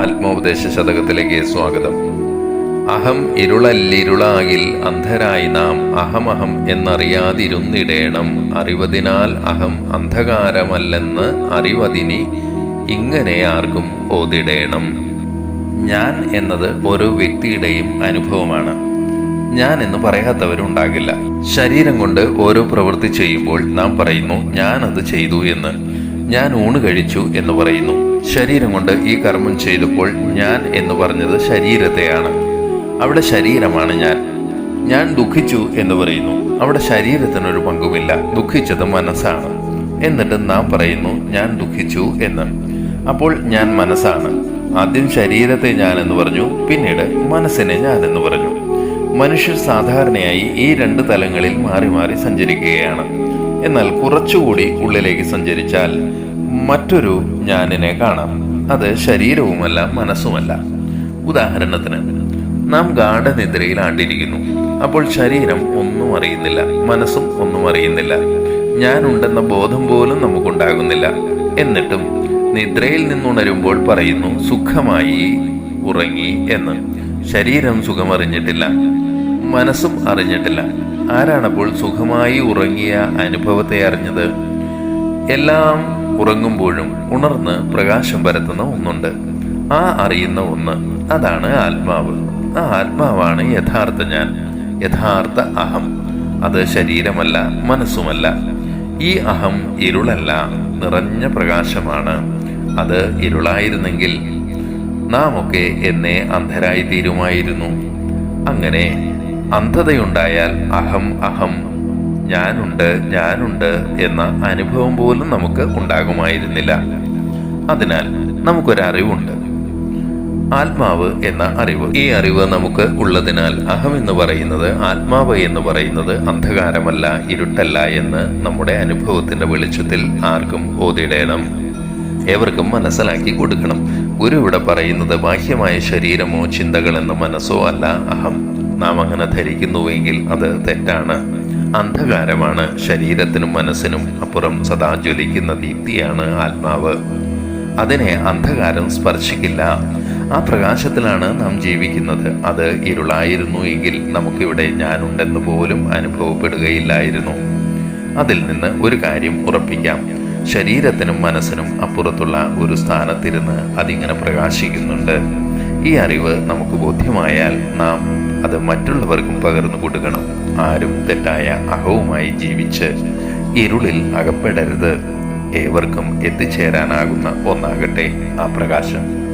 ആത്മോപദേശ ശതകത്തിലേക്ക് സ്വാഗതം. അഹം ഇരുളല്ലിരുളാകിൽ അന്ധരായി നാം അഹമഹം എന്നറിയാതിരുന്നിടേണം. അറിവതിനാൽ അഹം അന്ധകാരമല്ലെന്ന് അറിവതിനി ഇങ്ങനെ ആർക്കും ഓതിടേണം. ഞാൻ എന്നത് ഓരോ വ്യക്തിയുടെയും അനുഭവമാണ്. ഞാൻ എന്ന് പറയാത്തവരുണ്ടാകില്ല. ശരീരം കൊണ്ട് ഓരോ പ്രവൃത്തി ചെയ്യുമ്പോൾ നാം പറയുന്നു ഞാൻ അത് ചെയ്തു എന്ന്. ഞാൻ ഊണ് കഴിച്ചു എന്ന് പറയുന്നു. ശരീരം കൊണ്ട് ഈ കർമ്മം ചെയ്തപ്പോൾ ഞാൻ എന്ന് പറഞ്ഞത് ശരീരത്തെയാണ്. അവിടെ ശരീരമാണ് ഞാൻ. ഞാൻ ദുഃഖിച്ചു എന്ന് പറയുന്നു. അവിടെ ശരീരത്തിനൊരു പങ്കുമില്ല. ദുഃഖിച്ചത് മനസ്സാണ്. എന്നിട്ട് നാം പറയുന്നു ഞാൻ ദുഃഖിച്ചു എന്ന്. അപ്പോൾ ഞാൻ മനസ്സാണ്. ആദ്യം ശരീരത്തെ ഞാൻ എന്ന് പറഞ്ഞു പിന്നീട് മനസ്സിനെ ഞാൻ എന്ന് പറഞ്ഞു. മനുഷ്യർ സാധാരണയായി ഈ രണ്ട് തലങ്ങളിൽ മാറി മാറി സഞ്ചരിക്കുകയാണ്. എന്നാൽ കുറച്ചുകൂടി ഉള്ളിലേക്ക് സഞ്ചരിച്ചാൽ മറ്റൊരു ഞാനിനെ കാണാം. അത് ശരീരവുമല്ല മനസ്സുമല്ല. ഉദാഹരണത്തിന് നാം ഗാഠനിദ്രയിൽ ആണ്ടിരിക്കുന്നു. അപ്പോൾ ശരീരം ഒന്നും അറിയുന്നില്ല മനസ്സും ഒന്നും അറിയുന്നില്ല. ഞാനുണ്ടെന്ന ബോധം പോലും നമുക്കുണ്ടാകുന്നില്ല. എന്നിട്ടും നിദ്രയിൽ നിന്നുണരുമ്പോൾ പറയുന്നു സുഖമായി ഉറങ്ങി എന്ന്. ശരീരം സുഖമറിഞ്ഞിട്ടില്ല മനസ്സും അറിഞ്ഞിട്ടില്ല. ആരാണപ്പോൾ സുഖമായി ഉറങ്ങിയ അനുഭവത്തെ അറിഞ്ഞത്? എല്ലാം ഉറങ്ങുമ്പോഴും ഉണർന്ന് പ്രകാശം പരത്തുന്ന ഒന്നുണ്ട്. ആ അറിയുന്ന ഒന്ന് അതാണ് ആത്മാവ്. ആ ആത്മാവാണ് യഥാർത്ഥ ഞാൻ. യഥാർത്ഥ അഹം. അത് ശരീരമല്ല മനസ്സുമല്ല. ഈ അഹം ഇരുളല്ല നിറഞ്ഞ പ്രകാശമാണ്. അത് ഇരുളായിരുന്നെങ്കിൽ നാം ഒക്കെ എന്നെ അന്ധരായി തീരുമായിരുന്നു. അങ്ങനെ അന്ധതയുണ്ടായാൽ അഹം അഹം ഞാനുണ്ട് ഞാനുണ്ട് എന്ന അനുഭവം പോലും നമുക്ക് ഉണ്ടാകുമായിരുന്നില്ല. അതിനാൽ നമുക്കൊരറിവുണ്ട്. ആത്മാവ് എന്ന അറിവ്. ഈ അറിവ് നമുക്ക് ഉള്ളതിനാൽ അഹം എന്ന് പറയുന്നത് ആത്മാവ് എന്ന് പറയുന്നത് അന്ധകാരമല്ല ഇരുട്ടല്ല എന്ന് നമ്മുടെ അനുഭവത്തിന്റെ വെളിച്ചത്തിൽ ആർക്കും ഓതിടേണം ഏവർക്കും മനസ്സിലാക്കി കൊടുക്കണം. ഗുരു ഇവിടെ പറയുന്നത് ബാഹ്യമായ ശരീരമോ ചിന്തകളെന്ന മനസ്സോ അല്ല അഹം. നാം അങ്ങനെ ധരിക്കുന്നുവെങ്കിൽ അത് തെറ്റാണ്. അന്ധകാരമാണ് ശരീരത്തിനും മനസ്സിനും അപ്പുറം സദാ ജ്വലിക്കുന്ന ദീപ്തിയാണ് ആത്മാവ്. അതിനെ അന്ധകാരം സ്പർശിക്കില്ല. ആ പ്രകാശത്തിലാണ് നാം ജീവിക്കുന്നത്. അത് ഇരുളായിരുന്നു എങ്കിൽ നമുക്കിവിടെ ഞാനുണ്ടെന്ന് പോലും അനുഭവപ്പെടുകയില്ലായിരുന്നു. അതിൽ നിന്ന് ഒരു കാര്യം ഉറപ്പിക്കാം. ശരീരത്തിനും മനസ്സിനും അപ്പുറത്തുള്ള ഒരു സ്ഥാനത്തിരുന്ന് അതിങ്ങനെ പ്രകാശിക്കുന്നുണ്ട്. ഈ അറിവ് നമുക്ക് ബോധ്യമായാൽ നാം അത് മറ്റുള്ളവർക്കും പകർന്നു കൊടുക്കണം. ആരും തെറ്റായ അഹവുമായി ജീവിച്ച് ഇരുളിൽ അകപ്പെടരുത്. ഏവർക്കും എത്തിച്ചേരാനാകുന്ന ഒന്നാകട്ടെ ആ പ്രകാശം.